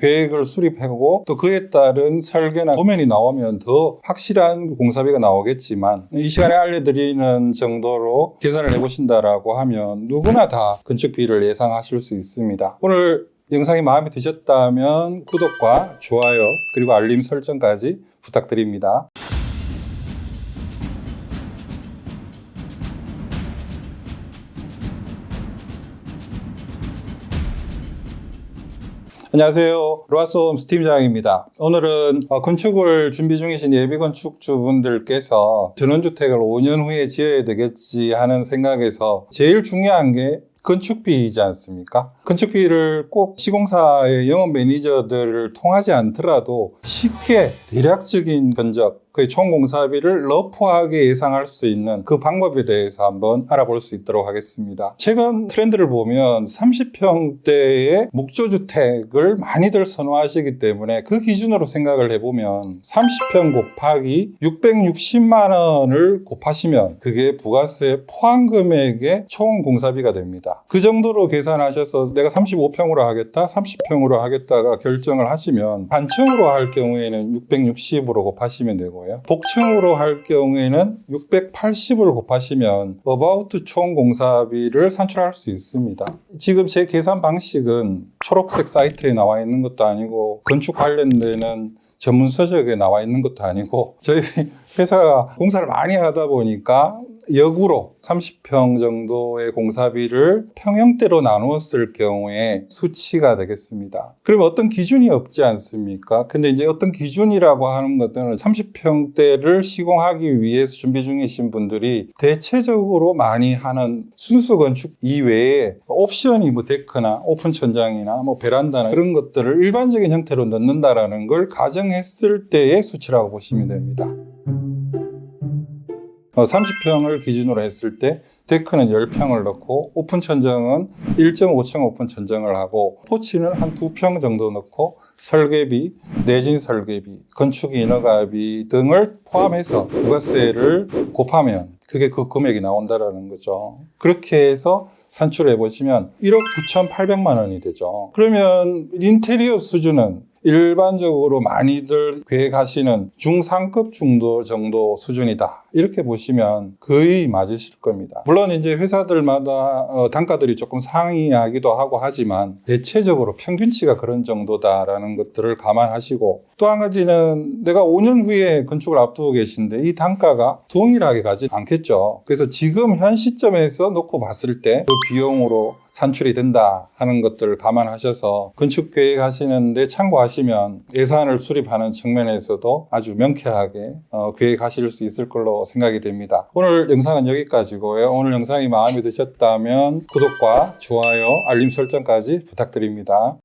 계획을 수립하고 또 그에 따른 설계나 도면이 나오면 더 확실한 공사비가 나오겠지만 이 시간에 알려드리는 정도로 계산을 해보신다라고 하면 누구나 다 건축비를 예상하실 수 있습니다. 오늘 영상이 마음에 드셨다면 구독과 좋아요 그리고 알림 설정까지 부탁드립니다. 안녕하세요. 로아솜 스팀장입니다. 오늘은 어, 건축을 준비 중이신 예비 건축주분들께서 전원주택을 5년 후에 지어야 되겠지 하는 생각에서 제일 중요한 게 건축비이지 않습니까? 건축비를 꼭 시공사의 영업 매니저들을 통하지 않더라도 쉽게 대략적인 견적, 그 총공사비를 러프하게 예상할 수 있는 그 방법에 대해서 한번 알아볼 수 있도록 하겠습니다. 최근 트렌드를 보면 30평대의 목조주택을 많이들 선호하시기 때문에 그 기준으로 생각을 해보면 30평 곱하기 660만 원을 곱하시면 그게 부가세 포함 금액의 총 공사비가 됩니다. 그 정도로 계산하셔서 내가 35평으로 하겠다, 30평으로 하겠다가 결정을 하시면 단층으로 할 경우에는 660으로 곱하시면 되고요. 복층으로 할 경우에는 680을 곱하시면 어바우트 총 공사비를 산출할 수 있습니다. 지금 제 계산 방식은 초록색 사이트에 나와 있는 것도 아니고 건축 관련되는 전문 서적에 나와 있는 것도 아니고 저희 회사가 공사를 많이 하다 보니까 역으로 30평 정도의 공사비를 평형대로 나누었을 경우에 수치가 되겠습니다. 그러면 어떤 기준이 없지 않습니까? 근데 이제 어떤 기준이라고 하는 것들은 30평대를 시공하기 위해서 준비 중이신 분들이 대체적으로 많이 하는 순수 건축 이외에 옵션이 뭐 데크나 오픈 천장이나 뭐 베란다나 그런 것들을 일반적인 형태로 넣는다라는 걸 가정했을 때의 수치라고 보시면 됩니다. 30평을 기준으로 했을 때 데크는 10평을 넣고 오픈 천정은 1.5층 오픈 천정을 하고 포치는 한 2평 정도 넣고 설계비, 내진 설계비, 건축 인허가비 등을 포함해서 부가세를 곱하면 그게 그 금액이 나온다라는 거죠. 그렇게 해서 산출해 보시면 1억 9,800만 원이 되죠. 그러면 인테리어 수준은 일반적으로 많이들 계획하시는 중상급 중도 정도 수준이다. 이렇게 보시면 거의 맞으실 겁니다. 물론 이제 회사들마다 어, 단가들이 조금 상이하기도 하고 하지만 대체적으로 평균치가 그런 정도다라는 것들을 감안하시고 또 한 가지는 내가 5년 후에 건축을 앞두고 계신데 이 단가가 동일하게 가지 않겠죠. 그래서 지금 현 시점에서 놓고 봤을 때 그 비용으로 산출이 된다 하는 것들을 감안하셔서 건축 계획 하시는데 참고하시면 예산을 수립하는 측면에서도 아주 명쾌하게 어, 계획하실 수 있을 걸로 생각이 됩니다. 오늘 영상은 여기까지고요. 오늘 영상이 마음에 드셨다면 구독과 좋아요, 알림 설정까지 부탁드립니다.